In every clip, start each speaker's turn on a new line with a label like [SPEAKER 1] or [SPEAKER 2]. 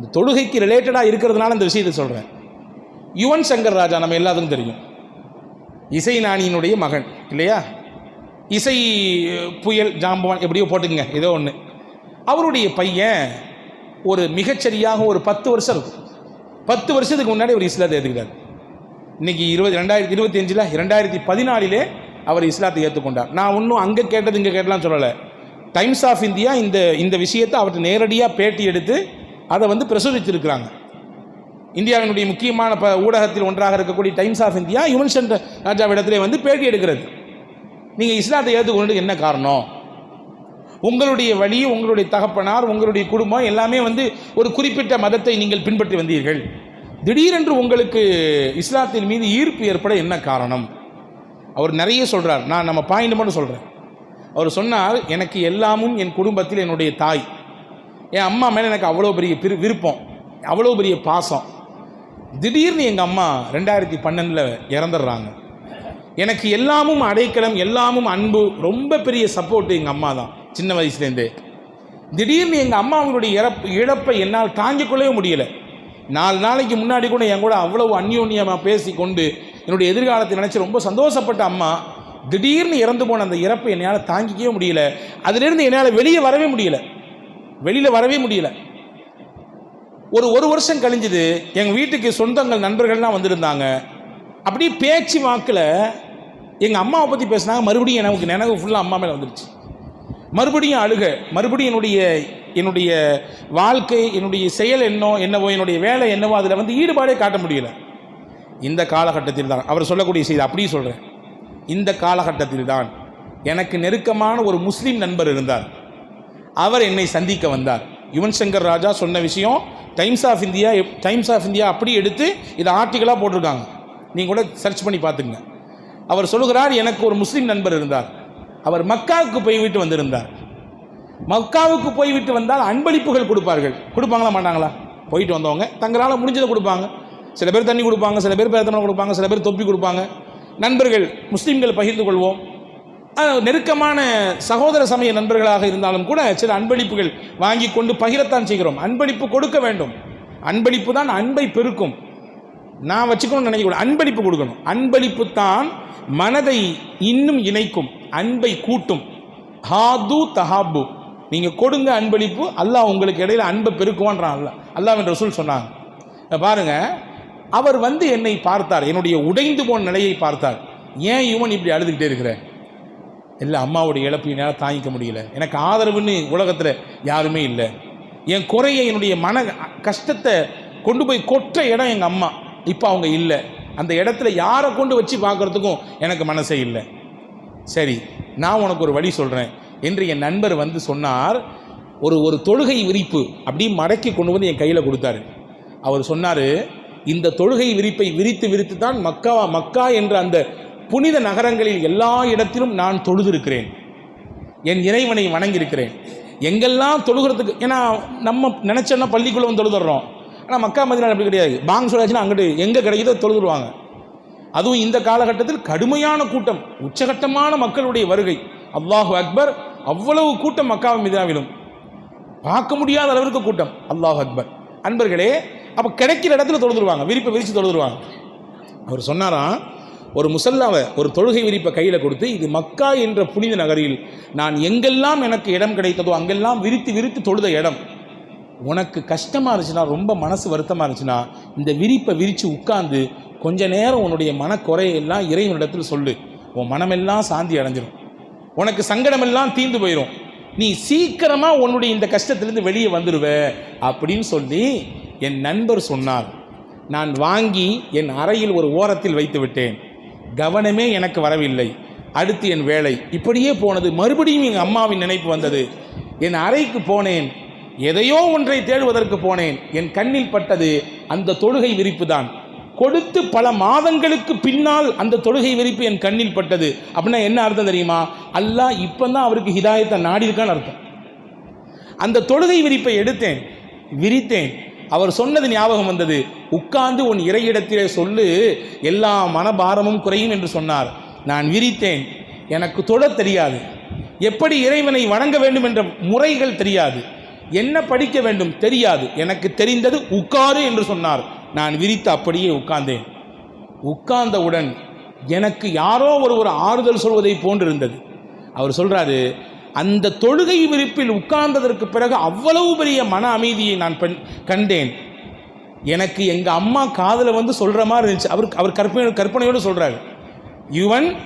[SPEAKER 1] இந்த தொழுகைக்கு ரிலேட்டடாக இருக்கிறதுனால இந்த விஷயத்தை சொல்கிறேன் யுவன் சங்கர் ராஜா நம்ம எல்லாத்துக்கும் தெரியும். இசை நாணியினுடைய மகன் இல்லையா? இசை புயல் ஜாம்பவான் எப்படியோ போட்டுங்க ஏதோ ஒன்று அவருடைய பையன் ஒரு மிகச்சரியாக ஒரு பத்து வருஷம் இருக்கும். பத்து வருஷத்துக்கு முன்னாடி அவர் இஸ்லாத்தை ஏற்றுக்கிறார் இன்னைக்கு இருபது ரெண்டாயிரத்தி இருபத்தி அஞ்சில் ரெண்டாயிரத்தி பதினாலிலே அவர் இஸ்லாத்தை ஏற்றுக்கொண்டார் நான் இன்னும் அங்கே கேட்டது இங்கே கேட்டலாம் சொல்லலை. டைம்ஸ் ஆஃப் இந்தியா இந்த இந்த விஷயத்தை அவர்கிட்ட நேரடியாக பேட்டி எடுத்து அதை வந்து பிரசுரித்திருக்கிறாங்க. இந்தியாவினுடைய முக்கியமான ப ஊடகத்தில் ஒன்றாக இருக்கக்கூடிய Times of India Yuvan Shankar ராஜாவிடத்திலே வந்து பேட்டி எடுக்கிறது. நீங்கள் இஸ்லாத்தை ஏற்றுக்கொண்டு என்ன காரணம்? உங்களுடைய வழி உங்களுடைய தகப்பனார் உங்களுடைய குடும்பம் எல்லாமே வந்து ஒரு குறிப்பிட்ட மதத்தை நீங்கள் பின்பற்றி வந்தீர்கள். திடீரென்று உங்களுக்கு இஸ்லாத்தின் மீது ஈர்ப்பு ஏற்பட என்ன காரணம்? அவர் நிறைய சொல்கிறார் நான் நம்ம பாயிண்ட் மட்டும் சொல்கிறேன் அவர் சொன்னார் எனக்கு எல்லாமும் என் குடும்பத்தில் என்னுடைய தாய். என் அம்மா மேலே எனக்கு அவ்வளோ பெரிய பிரி விருப்பம். அவ்வளோ பெரிய பாசம். திடீர்னு எங்கள் அம்மா ரெண்டாயிரத்தி பன்னெண்டில் இறந்துடுறாங்க. எனக்கு எல்லாமும் அடைக்கலம் எல்லாமும் அன்பு ரொம்ப பெரிய சப்போர்ட்டு எங்கள் அம்மா தான் சின்ன வயசுலேருந்தே. திடீர்னு எங்கள் அம்மாவுடைய இறப்பு இழப்பை என்னால் தாங்கிக் கொள்ளவே முடியலை. நாலு நாளைக்கு முன்னாடி கூட என் கூட அவ்வளவு அந்யோன்யமாக பேசி கொண்டு என்னுடைய எதிர்காலத்தை நினச்சி ரொம்ப சந்தோஷப்பட்ட அம்மா திடீர்னு இறந்து போன அந்த இறப்பை என்னால் தாங்கிக்கவே முடியல. அதிலிருந்து என்னால் வெளியே வரவே முடியல. வெளியில் வரவே முடியல. ஒரு ஒரு வருஷம் கழிஞ்சுது எங்கள் வீட்டுக்கு சொந்தங்கள் நண்பர்கள்லாம் வந்திருந்தாங்க. அப்படியே பேச்சு வாக்கில் எங்கள் அம்மாவை பற்றி பேசினாங்க. மறுபடியும் எனக்கு நினைவு ஃபுல்லாக அம்மா மேலே வந்துருச்சு. மறுபடியும் அழுக. மறுபடியும் என்னுடைய என்னுடைய வாழ்க்கை என்னுடைய செயல் என்னோ என்னவோ என்னுடைய வேலை என்னவோ அதில் வந்து ஈடுபாடே காட்ட முடியல. இந்த காலகட்டத்தில் தான். அவர் சொல்லக்கூடிய செய்தி அப்படியே சொல்கிறேன் இந்த காலகட்டத்தில் தான் எனக்கு நெருக்கமான ஒரு முஸ்லீம் நண்பர் இருந்தார். அவர் என்னை சந்திக்க வந்தார். யுவன் சங்கர் ராஜா சொன்ன விஷயம் Times of India Times of India அப்படி எடுத்து இதை ஆர்டிக்கலாக போட்டிருக்காங்க. நீங்கள் கூட சர்ச் பண்ணி பார்த்துங்க. அவர் சொல்லுகிறார் எனக்கு ஒரு முஸ்லீம் நண்பர் இருந்தார். அவர் மக்காவுக்கு போய்விட்டு வந்திருந்தார். மக்காவுக்கு போய்விட்டு வந்தால் அன்பளிப்புகள் கொடுப்பார்கள். கொடுப்பாங்களா மாட்டாங்களா? போயிட்டு வந்தவங்க. தங்களால் முடிஞ்சதை கொடுப்பாங்க. சில பேர் தண்ணி கொடுப்பாங்க சில பேர் பேரத்தனம் கொடுப்பாங்க சில பேர் தொப்பி கொடுப்பாங்க. நண்பர்கள் முஸ்லீம்கள் பகிர்ந்து கொள்வோம். நெருக்கமான சகோதர சமய நண்பர்களாக இருந்தாலும் கூட சில அன்பளிப்புகள் வாங்கி கொண்டு பகிரத்தான் செய்கிறோம். அன்பளிப்பு கொடுக்க வேண்டும். அன்பளிப்பு தான் அன்பை பெருக்கும். நான் வச்சுக்கணும்னு நினைக்கக்கூடாது அன்பளிப்பு கொடுக்கணும். அன்பளிப்பு தான் மனதை இன்னும் இணைக்கும். அன்பை கூட்டும். ஹாது தஹாபு. நீங்கள் கொடுங்க அன்பளிப்பு அல்லாஹ் உங்களுக்கு இடையில் அன்பை பெருக்குவான்றான் அல்ல அல்லாஹ் என்ற ரசூல் சொன்னாங்க. பாருங்க அவர் வந்து என்னை பார்த்தார். என்னுடைய உடைந்து போன நிலையை பார்த்தார். ஏன் இவன் இப்படி அழுதுகிட்டே இருக்கிற இல்லை அம்மாவுடைய இழப்பு என்னால் தாங்கிக்க முடியல. எனக்கு ஆதரவுன்னு உலகத்தில் யாருமே இல்லை. என் குறையை என்னுடைய மன கஷ்டத்தை கொண்டு போய் கொற்ற இடம் எங்கள் அம்மா. இப்போ அவங்க இல்லை. அந்த இடத்துல யாரை கொண்டு வச்சு பார்க்குறதுக்கும் எனக்கு மனசே இல்லை. சரி நான் உனக்கு ஒரு வழி சொல்கிறேன் என்று என் நண்பர் வந்து சொன்னார். ஒரு ஒரு தொழுகை விரிப்பு அப்படியே மடக்கி கொண்டு வந்து என் கையில் கொடுத்தாரு. அவர் சொன்னார் இந்த தொழுகை விரிப்பை விரித்து விரித்து தான் மக்கா மக்கா என்ற அந்த புனித நகரங்களில் எல்லா இடத்திலும் நான் தொழுதிருக்கிறேன். என் இறைவனை வணங்கியிருக்கிறேன். எங்கெல்லாம் தொழுகிறதுக்கு ஏன்னா நம்ம நினச்சோன்னா பள்ளிக்குள்ளே வந்து தொழுதுறோம். ஆனால் மக்கா மதினால் அப்படி கிடையாது. பாங் சொல்லாச்சுன்னா அங்கிட்டு எங்கே கிடைக்குதோ தொழுதுருவாங்க. அதுவும் இந்த காலகட்டத்தில் கடுமையான கூட்டம் உச்சகட்டமான மக்களுடைய வருகை. அல்லாஹு அக்பர் அவ்வளவு கூட்டம் மக்கா மீதாவிலும் பார்க்க முடியாத அளவிற்கு கூட்டம். அல்லாஹ் அக்பர். அன்பர்களே அப்போ கிடைக்கிற இடத்துல தொழுதுருவாங்க. விரிப்பை விரித்து தொழுதுருவாங்க. அவர் சொன்னாராம் ஒரு முசல்லாவை ஒரு தொழுகை விரிப்பை கையில் கொடுத்து இது மக்கா என்ற புனித நகரில் நான் எங்கெல்லாம் எனக்கு இடம் கிடைத்ததோ அங்கெல்லாம் விரித்து விரித்து தொழுத இடம் உனக்கு கஷ்டமாக இருந்துச்சுன்னா ரொம்ப மனசு வருத்தமாக இருந்துச்சுன்னா இந்த விரிப்பை விரித்து உட்கார்ந்து கொஞ்ச நேரம் உன்னுடைய மனக்குறையெல்லாம் இறைவனிடத்தில் சொல்லு. உன் மனமெல்லாம் சாந்தி அடைஞ்சிரும். உனக்கு சங்கடமெல்லாம் தீர்ந்து போயிடும் நீ சீக்கிரமாக உன்னுடைய இந்த கஷ்டத்திலேருந்து வெளியே வந்துடுவ அப்படின்னு சொல்லி என் நண்பர் சொன்னார். நான் வாங்கி என் அறையில் ஒரு ஓரத்தில் வைத்து விட்டேன். கவனமே எனக்கு வரவில்லை. அடுத்து என் வேலை. இப்படியே போனது. மறுபடியும் எங்கள் அம்மாவின் நினைப்பு வந்தது. என் அறைக்கு போனேன். எதையோ ஒன்றை தேடுவதற்கு போனேன். என் கண்ணில் பட்டது அந்த தொழுகை விரிப்பு தான் கொடுத்து பல மாதங்களுக்கு பின்னால் அந்த தொழுகை விரிப்பு என் கண்ணில் பட்டது. அப்படின்னா என்ன அர்த்தம் தெரியுமா? அல்லாஹ் இப்போ தான் அவருக்கு ஹிதாயத்தை நாடியிருக்கான்னு அர்த்தம். அந்த தொழுகை விரிப்பை எடுத்தேன். விரித்தேன். அவர் சொன்னது ஞாபகம் வந்தது. உட்கார்ந்து உன் இறையிடத்திலே சொல்லு எல்லா மனபாரமும் குறையும் என்று சொன்னார். நான் விரித்தேன். எனக்கு தொட தெரியாது. எப்படி இறைவனை வணங்க வேண்டும் என்ற முறைகள் தெரியாது. என்ன படிக்க வேண்டும் தெரியாது. எனக்கு தெரிந்தது உட்காரு என்று சொன்னார். நான் விரித்து அப்படியே உட்கார்ந்தேன். உட்கார்ந்தவுடன் எனக்கு யாரோ ஒரு ஒரு ஆறுதல் சொல்வதை போன்றிருந்தது. அவர் சொல்கிறாரு அந்த தொழுகை விரிப்பில் உட்கார்ந்ததற்கு பிறகு அவ்வளவு பெரிய மன அமைதியை நான் கண்டேன். எனக்கு எங்கள் அம்மா காதில் வந்து சொல்கிற மாதிரி இருந்துச்சு. அவர் அவர் கற்பனை கற்பனையோடு சொல்கிறாரு இவன்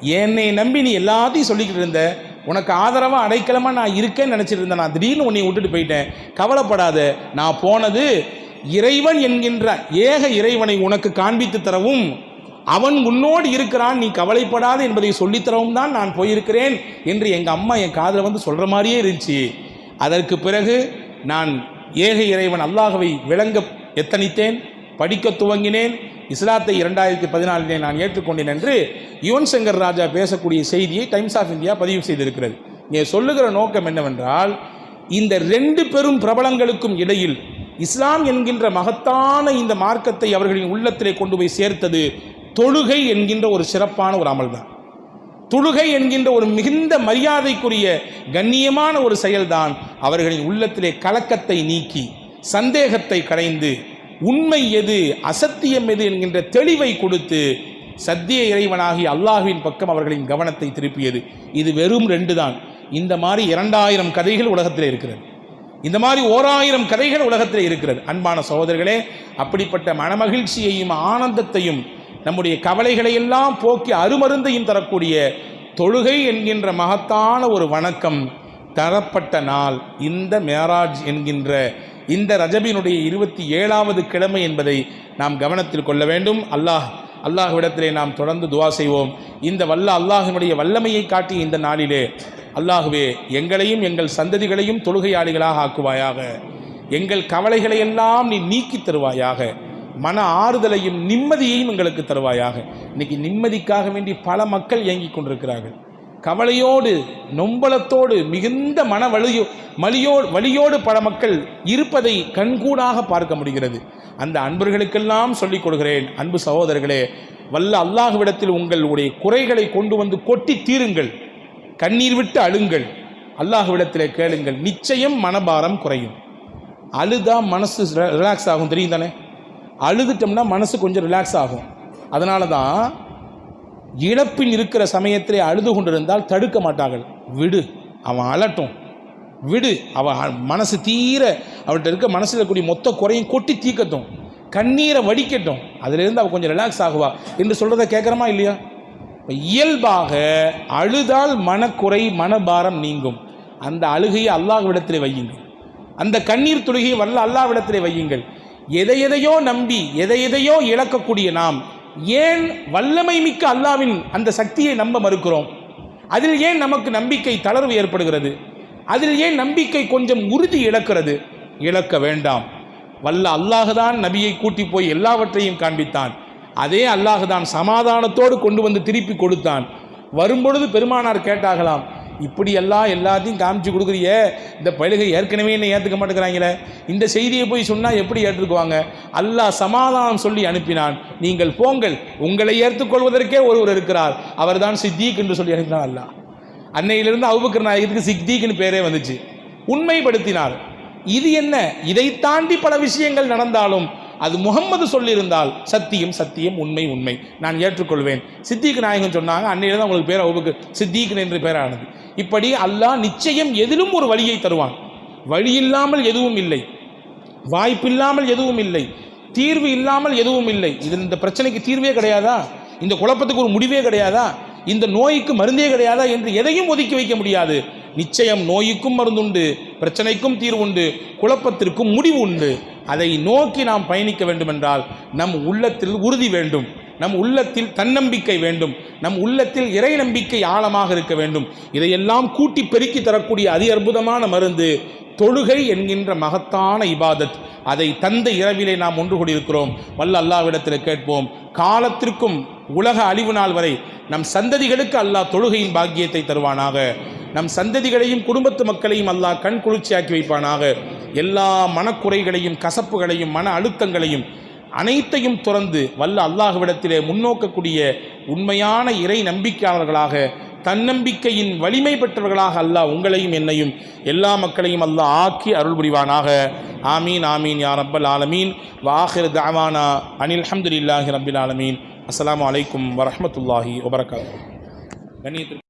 [SPEAKER 1] என்னை நம்பி நீ எல்லாத்தையும் சொல்லிக்கிட்டு இருந்த. உனக்கு ஆதரவாக அடைக்கலமாக நான் இருக்கேன்னு நினச்சிட்டு இருந்தேன். நான் திடீர்னு உன்னை விட்டுட்டு போயிட்டேன். கவலைப்படாத. நான் போனது இறைவன் என்கின்ற ஏக இறைவனை உனக்கு காண்பித்து தரவும். அவன் உன்னோடு இருக்கிறான் நீ கவலைப்படாது என்பதை சொல்லித்தரவும் தான் நான் போயிருக்கிறேன் என்று எங்கள் அம்மா என் காதில் வந்து சொல்கிற மாதிரியே இருந்துச்சு. அதற்கு பிறகு நான் ஏக இறைவன் அல்லாஹவை விளங்க எத்தனித்தேன் படிக்க துவங்கினேன். இஸ்லாத்தை இரண்டாயிரத்தி பதினாலிலே நான் ஏற்றுக்கொண்டேன் என்று யுவன் சங்கர் ராஜா பேசக்கூடிய செய்தியை டைம்ஸ் ஆஃப் இந்தியா பதிவு செய்திருக்கிறது. இங்கே சொல்லுகிற நோக்கம் என்னவென்றால் இந்த ரெண்டு பெரும் பிரபலங்களுக்கும் இடையில் இஸ்லாம் என்கின்ற மகத்தான இந்த மார்க்கத்தை அவர்களின் உள்ளத்திலே கொண்டு போய் சேர்த்தது தொழுகை என்கின்ற ஒரு சிறப்பான ஒரு அமல்தான். தொழுகை என்கின்ற ஒரு மிகுந்த மரியாதைக்குரிய கண்ணியமான ஒரு செயல்தான் அவர்களின் உள்ளத்திலே கலக்கத்தை நீக்கி சந்தேகத்தை களைந்து உண்மை எது அசத்தியம் எது என்கின்ற தெளிவை கொடுத்து சத்திய இறைவனாகி அல்லாஹுவின் பக்கம் அவர்களின் கவனத்தை திருப்பியது. இது வெறும் ரெண்டு தான் இந்த மாதிரி இரண்டாயிரம் கதைகள் உலகத்தில் இருக்கிறது. இந்த மாதிரி ஓராயிரம் கதைகள் உலகத்தில் இருக்கிறது. அன்பான சகோதரர்களே அப்படிப்பட்ட மனமகிழ்ச்சியையும் ஆனந்தத்தையும் நம்முடைய கவலைகளை எல்லாம் போக்கி அருமருந்தையும் தரக்கூடிய தொழுகை என்கின்ற மகத்தான ஒரு வணக்கம் தரப்பட்ட நாள். இந்த மேராஜ் என்கின்ற இந்த ரஜபினுடைய இருபத்தி ஏழாவது கிழமை என்பதை நாம் கவனத்தில் கொள்ள வேண்டும். அல்லாஹ் அல்லாஹ்விடத்திலே நாம் தொடர்ந்து துவா செய்வோம். இந்த வல்ல அல்லாஹினுடைய வல்லமையை காட்டி இந்த நாளிலே அல்லாஹுவே எங்களையும் எங்கள் சந்ததிகளையும் தொழுகையாளிகளாக ஆக்குவாயாக. எங்கள் கவலைகளை எல்லாம் நீ நீக்கி தருவாயாக. மன ஆறுதலையும் நிம்மதியையும் எங்களுக்கு தருவாயாக. இன்னைக்கு நிம்மதிக்காக வேண்டி பல மக்கள் இயங்கிக் கொண்டிருக்கிறார்கள். கவலையோடு நொம்பலத்தோடு மிகுந்த மன வலியோ மலியோடு வலியோடு பல மக்கள் இருப்பதை கண்கூடாக பார்க்க முடிகிறது. அந்த அன்பர்களுக்கெல்லாம் சொல்லிக் கொடுக்கிறேன் அன்பு சகோதரர்களே வல்ல அல்லாஹுவிடத்தில் உங்களுடைய குறைகளை கொண்டு வந்து கொட்டி தீருங்கள். கண்ணீர் விட்டு அழுங்கள். அல்லாஹுவிடத்திலே கேளுங்கள். நிச்சயம் மனபாரம் குறையும். அழுதா மனசு ரிலாக்ஸ் ஆகும். தெரியும் தானே அழுதுட்டோம்னா மனசு கொஞ்சம் ரிலாக்ஸ் ஆகும். அதனால தான் இழப்பில் இருக்கிற சமயத்திலே அழுது கொண்டிருந்தால் தடுக்க மாட்டார்கள். விடு அவன் அலட்டும். விடு அவன் மனசு தீர அவன்கிட்ட இருக்க மனசில் இருக்கக்கூடிய மொத்த குறையும் கொட்டி தீக்கட்டும் கண்ணீரை வடிக்கட்டும். அதிலிருந்து அவள் கொஞ்சம் ரிலாக்ஸ் ஆகுவா என்று சொல்கிறத கேட்குறமா இல்லையா? இயல்பாக அழுதால் மனக்குறை மனபாரம் நீங்கும். அந்த அழுகையை அல்லாஹ்விடத்திலே வையுங்கள். அந்த கண்ணீர் துளிகையை வல்ல அல்லாஹ்விடத்திலே வையுங்கள். எதை எதையோ நம்பி எதை எதையோ இழக்கக்கூடிய நாம் ஏன் வல்லமை மிக்க அல்லாவின் அந்த சக்தியை நம்ப மறுக்கிறோம்? அதில் ஏன் நமக்கு நம்பிக்கை தளர்வு ஏற்படுகிறது? அதில் ஏன் நம்பிக்கை கொஞ்சம் உறுதி இழக்கிறது? இழக்க வேண்டாம். வல்ல அல்லாஹுதான் நபியை கூட்டி போய் எல்லாவற்றையும் காண்பித்தான். அதே அல்லாஹுதான் சமாதானத்தோடு கொண்டு வந்து திருப்பி கொடுத்தான். வரும்பொழுது பெருமானார் கேட்டாகலாம் இப்படி எல்லாம் எல்லாத்தையும் காமிச்சு கொடுக்குறிய. இந்த பழுகை ஏற்கனவே என்னை ஏற்றுக்க மாட்டேங்கிறாங்களே. இந்த செய்தியை போய் சொன்னால் எப்படி ஏற்றுக்குவாங்க? அல்லாஹ் சமாதானம் சொல்லி அனுப்பினான். நீங்கள் போங்கள். உங்களை ஏற்றுக்கொள்வதற்கே ஒருவர் இருக்கிறார். அவர்தான் சித்திக் என்று சொல்லி அனுப்பினான் அல்லாஹ். அன்னையிலிருந்து அவுபக்கர் நாயகத்துக்கு சித்திக்னு பேரே வந்துச்சு. உண்மைப்படுத்தினார். இது என்ன? இதை தாண்டி பல விஷயங்கள் நடந்தாலும் அது முகம்மது சொல்லியிருந்தால் சத்தியம் சத்தியம் உண்மை உண்மை. நான் ஏற்றுக்கொள்வேன். சித்திக் நாயகன் சொன்னாங்க அன்னையிலிருந்து உங்களுக்கு பேர் அவுபக்கு சித்திக் என்று பேரானது. இப்படி அல்லாஹ் நிச்சயம் எதிலும் ஒரு வழியை தருவான். வழி இல்லாமல் எதுவும் இல்லை. வாய்ப்பில்லாமல் எதுவும் இல்லை. தீர்வு இல்லாமல் எதுவும் இல்லை. இது இந்த பிரச்சனைக்கு தீர்வே கிடையாதா? இந்த குழப்பத்துக்கு ஒரு முடிவே கிடையாதா? இந்த நோய்க்கு மருந்தே கிடையாதா என்று எதையும் ஒதுக்கி வைக்க முடியாது. நிச்சயம் நோய்க்கும் மருந்துண்டு பிரச்சனைக்கும் தீர்வுண்டு குழப்பத்திற்கும் முடிவு உண்டு அதை நோக்கி நாம் பயணிக்க வேண்டுமென்றால் நம் உள்ளத்தில் உறுதி வேண்டும். நம் உள்ளத்தில் தன்னம்பிக்கை வேண்டும். நம் உள்ளத்தில் இறை நம்பிக்கை ஆழமாக இருக்க வேண்டும். இதையெல்லாம் கூட்டி பெருக்கி தரக்கூடிய அதி அற்புதமான மருந்து தொழுகை என்கின்ற மகத்தான இபாதத். அதை தந்த இரவிலே நாம் ஒன்று கூடியிருக்கிறோம் வல்ல அல்லாவிடத்தில் கேட்போம். காலத்திற்கும் உலக அழிவு நாள் வரை நம் சந்ததிகளுக்கு அல்லாஹ் தொழுகையின் பாக்கியத்தை தருவானாக. நம் சந்ததிகளையும் குடும்பத்து மக்களையும் அல்லாஹ் கண் குளிர்ச்சியாக்கி வைப்பானாக. எல்லா மனக்குறைகளையும் கசப்புகளையும் மன அழுத்தங்களையும் அனைத்தையும் துறந்து வல்ல அல்லாஹுவிடத்திலே முன்னோக்கக்கூடிய உண்மையான இறை நம்பிக்கையாளர்களாக தன்னம்பிக்கையின் வலிமை பெற்றவர்களாக அல்லாஹ் உங்களையும் என்னையும் எல்லா மக்களையும் அல்லாஹ் ஆக்கி அருள் புரிவானாக. ஆமீன் ஆமீன் யா ரப்பல் ஆலமீன். வாஹிர் தாவானா அனில் அஹமதுல்லாஹி ரபில் ஆலமீன். அஸ்லாம் அலைக்கும் வரமத்துல்லாஹி வபரகாத்துஹு கண்ணியத்திற்கு